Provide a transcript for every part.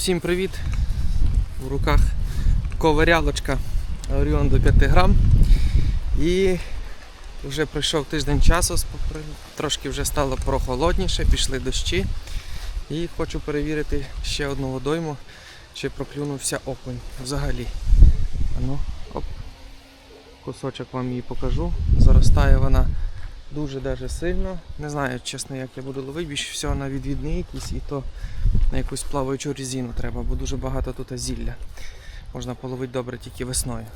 Всім привіт! В руках коварялочка Оріон до 5 грам. І вже пройшов тиждень часу, трошки вже стало прохолодніше, пішли дощі. І хочу перевірити ще одну водойму, чи проклюнувся окунь взагалі. А ну, оп. Кусочок вам її покажу. Заростає вона дуже даже сильно. Не знаю, чесно, як я буду ловити, більше всього на відвідні якісь і то на якусь плаваючу резину треба, бо дуже багато тут зілля. Можна половити добре тільки весною.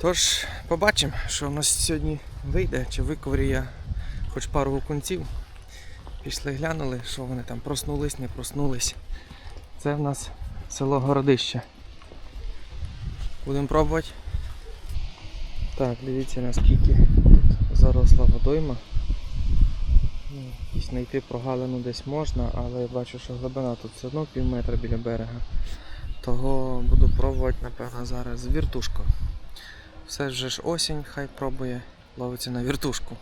Тож, побачимо, що в нас сьогодні вийде, чи виковрю я хоч пару окунців. Пішли глянули, що вони там проснулись, не проснулись. Це в нас село Городище. Будемо пробувати. Так, дивіться наскільки заросла водойма. Ну, якісь знайти прогалину десь можна, але я бачу, що глибина тут все одно пів метра біля берега. Того буду пробувати, напевно, зараз з віртушкою. Все ж ж осінь, хай пробує ловиться на віртушку.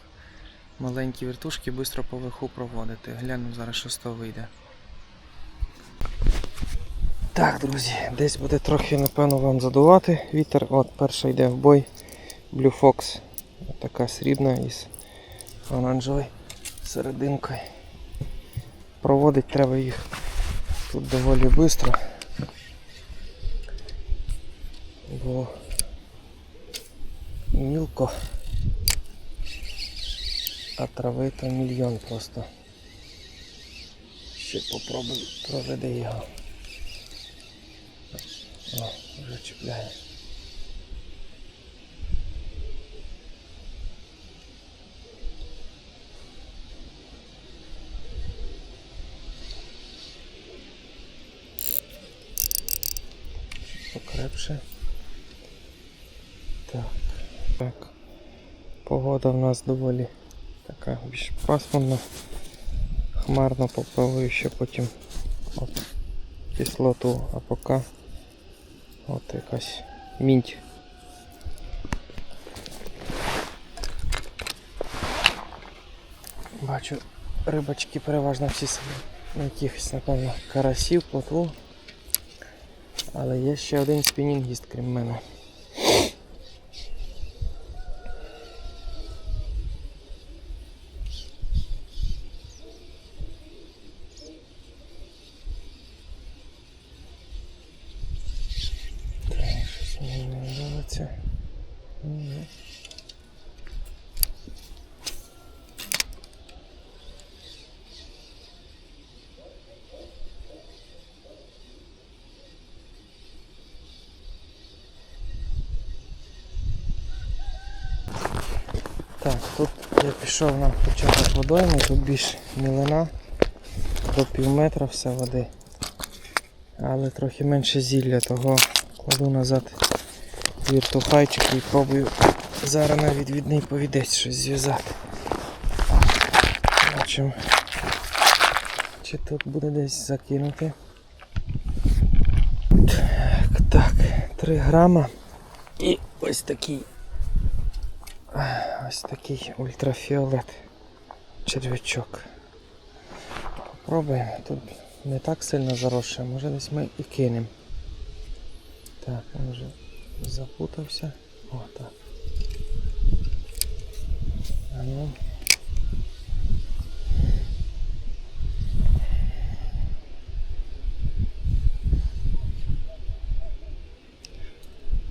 Маленькі віртушки швидко по верху проводити. Глянемо зараз, що з того вийде. Так, друзі, десь буде трохи, напевно, вам задувати вітер. От перша йде в бой Blue Fox. Така срібна із оранжевою серединкою. Проводить треба їх тут доволі швидко. Бо мілко, а трави то мільйон просто. Ще попробуй проведи його. О, вже чіпляє. Покрепше. Так, так. Погода в нас доволі така більш пасмурна. Хмарно попробую ще потім от, кислоту, а поки от якась мінть. Бачу, рибочки переважно всі на якихось, напевно, карасів, плотву. Але є ще один спінінгіст, крім мене. Так, щось мені не подобається. Ні. Так, тут я пішов на початок водойми, тут більш мілина, до пів метра все води. Але трохи менше зілля, того кладу назад віртухайчик і пробую зараз на відвідний повідець щось зв'язати. Бачимо, чи тут буде десь закинути. Так, так, 3 грама і ось такий Ось такий ультрафіолет черв'ячок. Попробуємо. Тут не так сильно заросше, може десь ми і кинемо. Так, він вже запутався. О, так. А ну.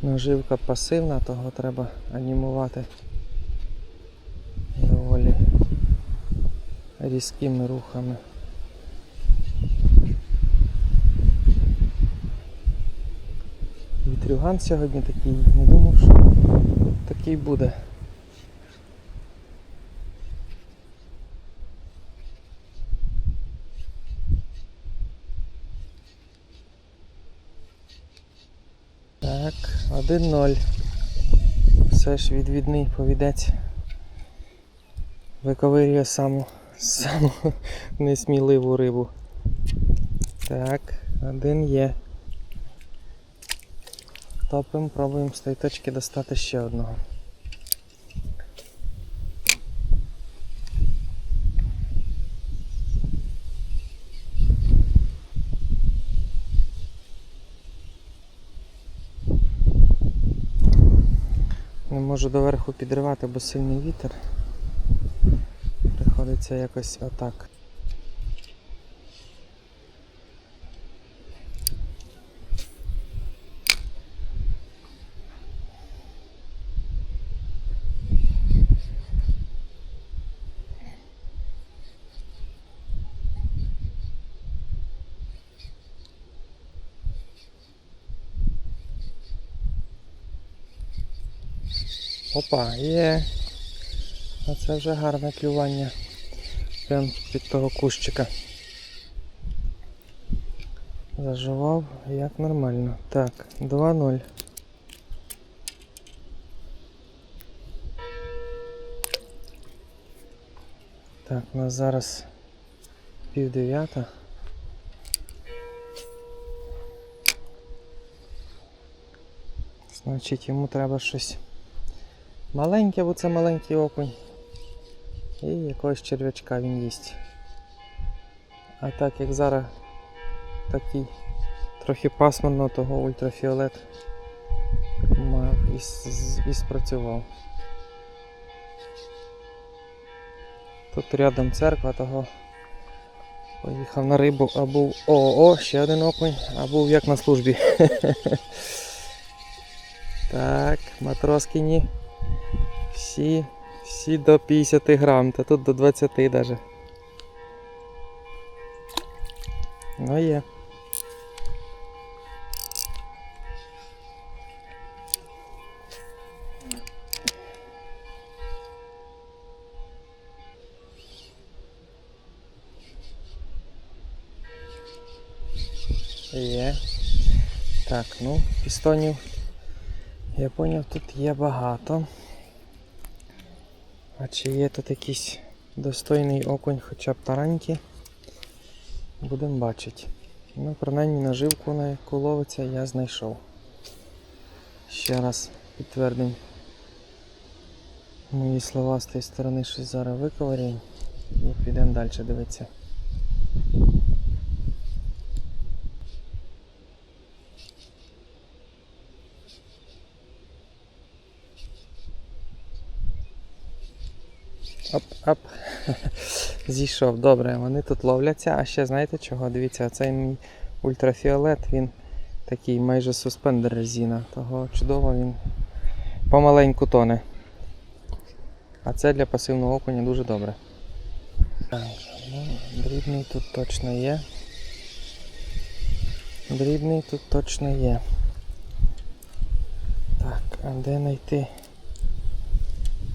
Наживка пасивна, того треба анімувати доволі різкими рухами. Вітрюган сьогодні такий, не думав, що такий буде. Так, 1-0. Все ж відвідний повідець виковирює саму, саму несміливу рибу. Так, один є. Топимо, пробуємо з тієї точки достати ще одного. Не можу доверху підривати, бо сильний вітер. Приходиться якось отак. Опа, є. Оце вже гарне клювання. Прям під того кущика. Заживав як нормально. Так, 2-0. Так, у нас зараз пів дев'ята. Значить йому треба щось маленьке, бо це маленький окунь. І якогось черв'ячка він їсть. А так як зараз такий трохи пасмурно, того ультрафіолет мав і, і спрацював. Тут рядом церква, того поїхав на рибу, а був ООО, ще один окунь, а був як на службі. Так, матроскині. Всі, всі до 50 грам, та тут до 20 даже. Ну є. Є. Так, ну, пістонів. Я поняв, тут є багато. А чи є тут якийсь достойний окунь, хоча б тараньки? Будемо бачити. Ну, принаймні наживку, на яку ловиться, я знайшов. Ще раз підтвердимо мої слова з тієї сторони, що зараз виковарюємо і підемо далі дивитися. Оп-оп. Зійшов. Добре, вони тут ловляться. А ще знаєте чого? Дивіться, цей мій ультрафіолет, він такий майже суспендер резина. Того чудово він помаленьку тоне. А це для пасивного окуня дуже добре. Ну, дрібний тут точно є. Дрібний тут точно є. Так, а де знайти?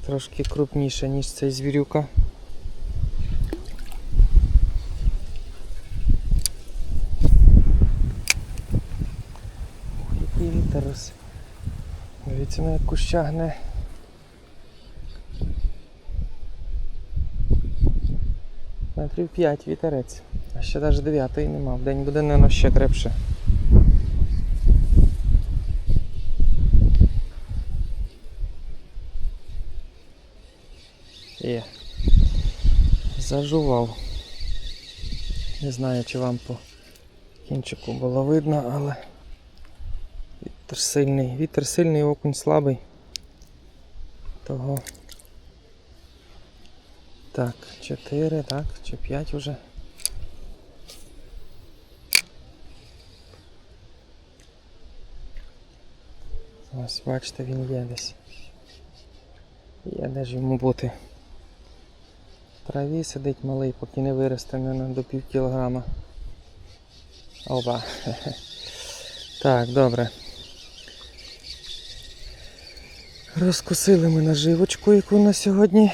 Трошки крупніше, ніж цей звірюка. Який вітер. Дивіться, на яку щагне. Метрів 5 вітерець. А ще навіть 9 нема. В день буде, мабуть, ще крепше. Є. Зажував. Не знаю, чи вам по кінчику було видно, але вітер сильний. Вітер сильний, окунь слабий. Того. Так, 4, так, чи 5 уже. Ось, бачите, він є десь. Є де ж йому бути. Траві сидить малий, поки не виросте мене до пів кілограма. Опа. Так, добре. Розкусили ми наживочку, яку на сьогодні.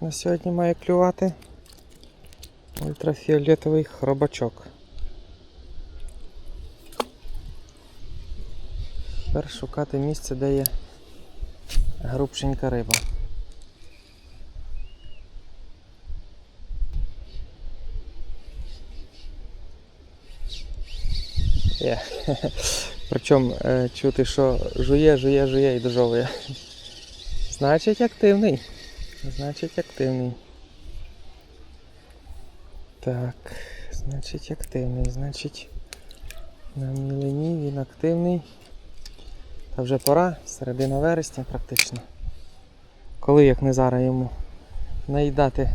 На сьогодні має клювати. Ультрафіолетовий хробачок. Тепер шукати місце, де є грубшенька риба. Є. Причому е, чути, що жує, жує, жує і дожовує. Значить активний. Значить активний. Так, значить активний, значить на мілені він активний. Та вже пора, середина вересня практично. Коли як не зараз йому наїдати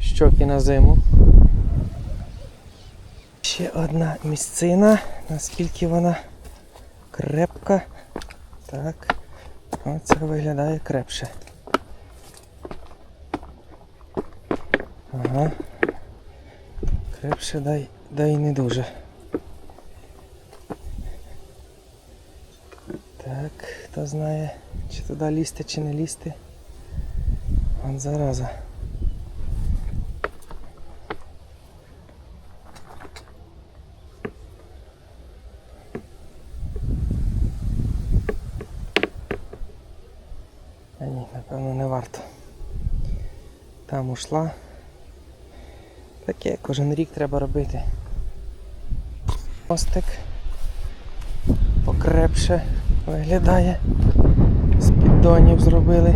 щоки на зиму. Ще одна місцина, наскільки вона крепка. Так. Оце виглядає крепше. Ага. Крепше дай, дай не дуже. Так, хто знає, чи туди лізти, чи не лізти. Вон зараза. А ні, напевно, не варто. Там ушла. Таке кожен рік треба робити. Мостик покрепше виглядає. З піддонів зробили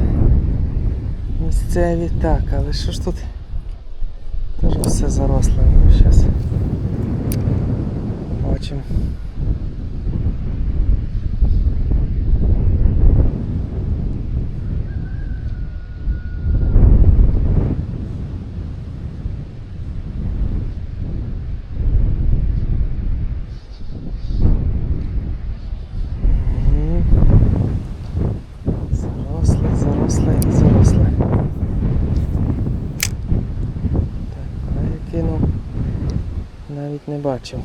місцеві. Так, але що ж тут? Теж все заросло. Ну, зараз бачимо. Мгм. Заросле, заросле і заросле. Так, куди я кинув? Навіть не бачив.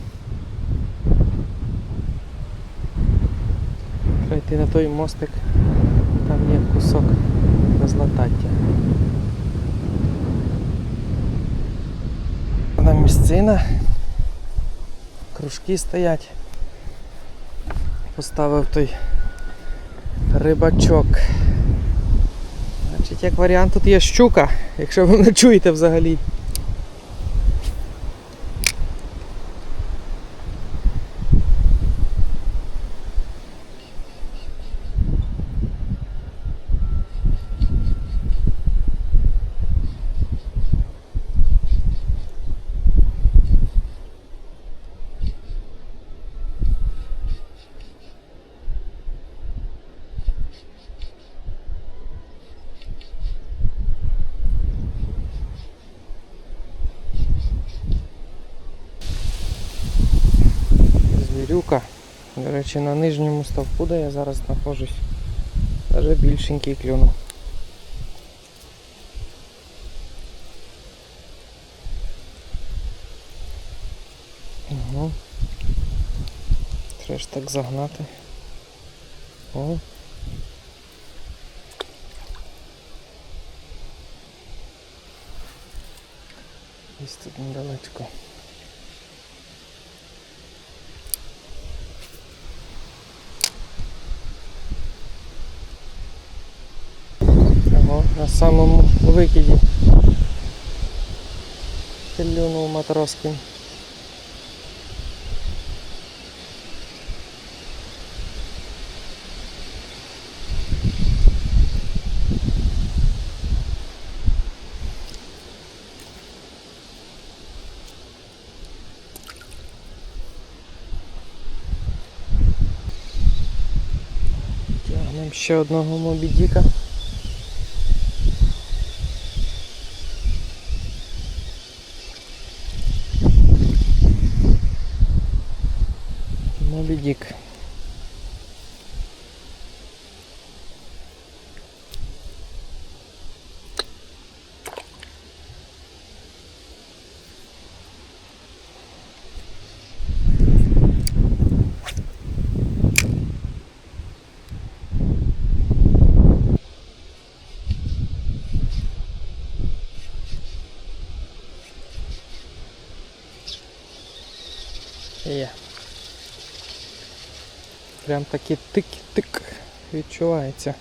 Треба йти на той мостик, там є кусок безлатаття. Там місцина. Кружки стоять. Поставив той рибачок. Значить, як варіант, тут є щука, якщо ви не чуєте взагалі. Звірюка. До речі, на нижньому ставку, де я зараз знаходжусь, даже більшенький клюнув. Угу. Треба ж так загнати. О. Десь тут недалечко. Ого, на самому викиді. Клюнув матроскин. Тягнемо ще одного мобідіка. Є. Прям такий тик-тик відчувається.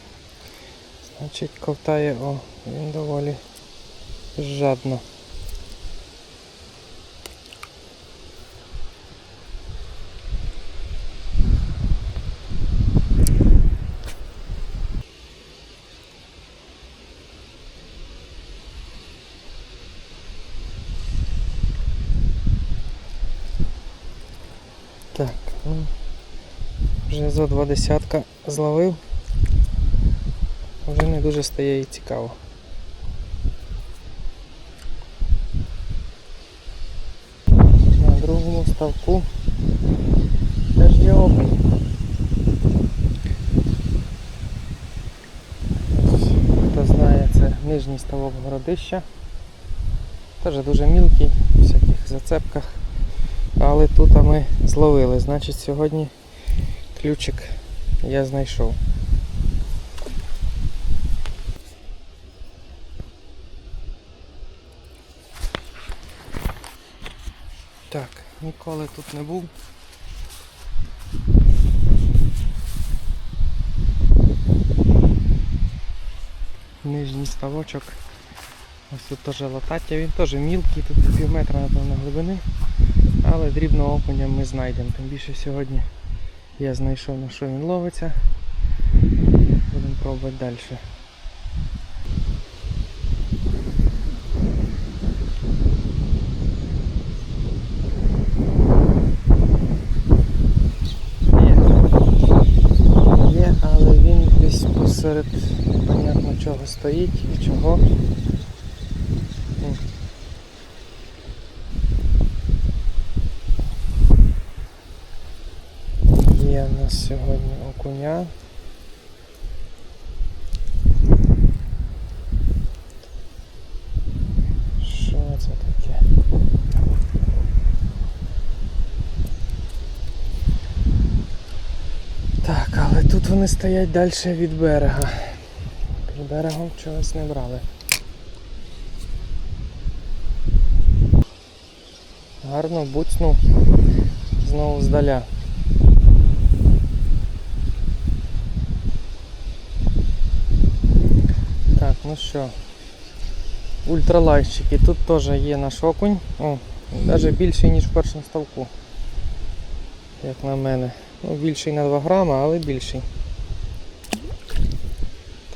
Значить ковтає, о, він доволі жадно. Так, вже за два десятка зловив, вже не дуже стає і цікаво. На другому ставку теж є окунь. Хто знає, це нижній ставок городища. Теж дуже мілкий, в всяких зацепках. Але тут ми зловили. Значить сьогодні ключик я знайшов. Так, ніколи тут не був. Нижній ставочок. Ось тут теж латаття, він теж мілкий, тут пів метра напевно глибини. Але дрібного окуня ми знайдемо. Тим більше сьогодні я знайшов на що він ловиться. Будемо пробувати далі. Є. Але він десь посеред понятно чого стоїть і чого. М. Є в нас сьогодні окуня. Що це таке? Так, але тут вони стоять далі від берега. Під берегом чогось не брали. Гарно буцнув знову здаля. Так, ну що, ультралайщики. Тут теж є наш окунь. О, навіть більший, ніж в першому ставку. Як на мене. Ну, більший на 2 грама, але більший.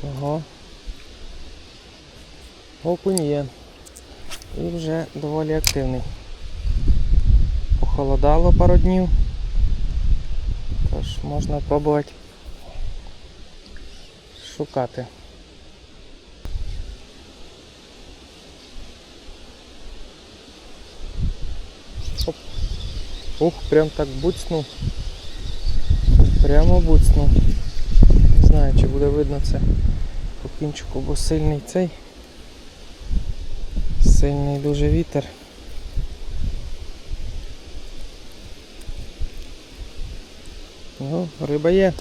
Того. Окунь є. І вже доволі активний. Похолодало пару днів. Тож можна пробувати шукати. Оп. Ух, прям так буцнув. Прямо буцнув. Не знаю, чи буде видно це по кінчику, бо сильний цей. Сильний дуже вітер. Ну, риба є.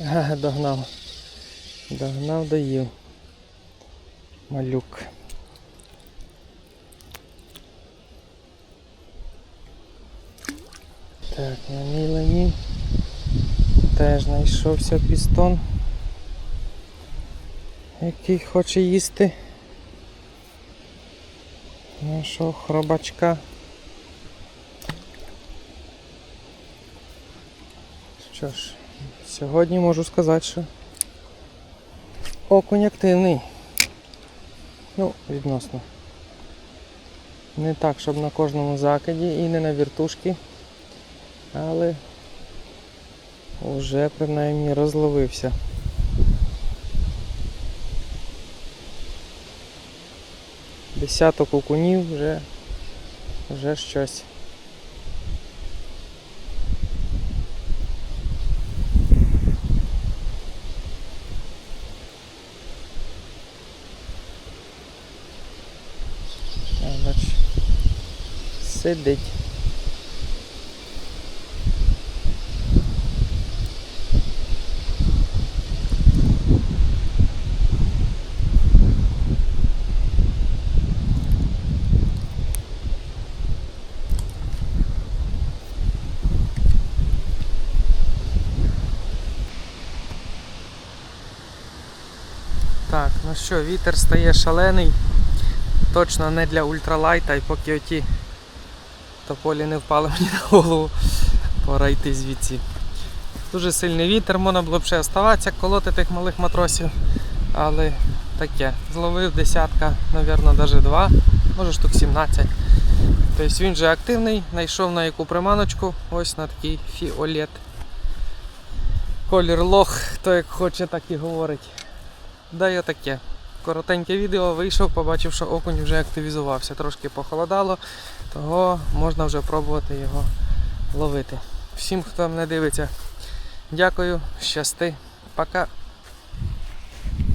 Ага, догнав. Догнав, доїв. Малюк. Так, на мілені теж знайшовся пістон, який хоче їсти нашого хробачка. Що ж, сьогодні можу сказати, що окунь активний. Ну, відносно. Не так, щоб на кожному закиді і не на віртушки, але вже принаймні розловився. Десяток окунів вже, вже щось. А, бач, сидить. Так, ну що, вітер стає шалений. Точно не для ультралайта і поки оті тополі не впали мені на голову, пора йти звідси. Дуже сильний вітер, можна було б ще оставатися, колоти тих малих матросів. Але таке. Зловив десятка, мабуть, навіть два, може штук 17. Тобто він вже активний, знайшов на яку приманочку, ось на такий фіолет. Колір лох, хто як хоче, так і говорить. Да я таке. Коротеньке відео вийшов, побачив, що окунь вже активізувався. Трошки похолодало, того можна вже пробувати його ловити. Всім, хто мене дивиться, дякую, щасти, пока.